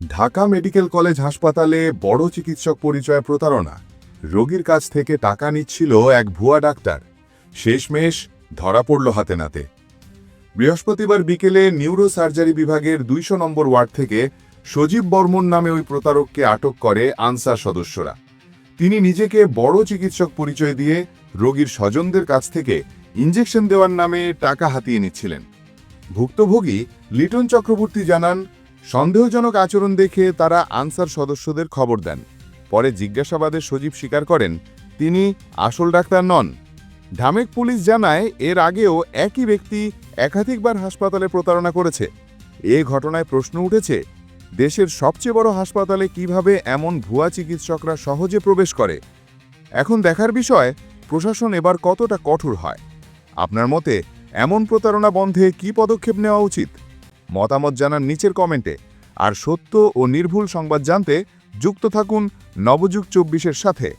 Dhaka medical college হাসপাতালে বড় চিকিৎসক পরিচয় প্রতারণা। রোগীর কাছ থেকে টাকা নিচ্ছিল এক ভুয়া ডাক্তার। শেষমেশ ধরা পড়ল হাতে নাতে। বৃহস্পতিবার বিকেলে নিউরো সার্জারি বিভাগের দুইশো নম্বর ওয়ার্ড থেকে সজীব বর্মন নামে ওই প্রতারককে আটক করে আনসার সদস্যরা। তিনি নিজেকে বড় চিকিৎসক পরিচয় দিয়ে রোগীর স্বজনদের কাছ থেকে ইঞ্জেকশন দেওয়ার নামে টাকা হাতিয়ে নিচ্ছিলেন। ভুক্তভোগী লিটন চক্রবর্তী জানান সন্দেহজনক আচরণ দেখে তারা আনসার সদস্যদের খবর দেন। পরে জিজ্ঞাসাবাদে সজীব স্বীকার করেন, তিনি আসল ডাক্তার নন। ঢামেক পুলিশ জানায়, এর আগেও একই ব্যক্তি একাধিকবার হাসপাতালে প্রতারণা করেছে। এ ঘটনায় প্রশ্ন উঠেছে, দেশের সবচেয়ে বড় হাসপাতালে কীভাবে এমন ভুয়া চিকিৎসকরা সহজে প্রবেশ করে? এখন দেখার বিষয়, প্রশাসন এবার কতটা কঠোর হয়? আপনার মতে, এমন প্রতারণা বন্ধে কি পদক্ষেপ নেওয়া উচিত? মতামত জানান নিচের কমেন্টে। আর সত্য ও নির্ভুল সংবাদ জানতে যুক্ত থাকুন নবযুগ চব্বিশের সাথে।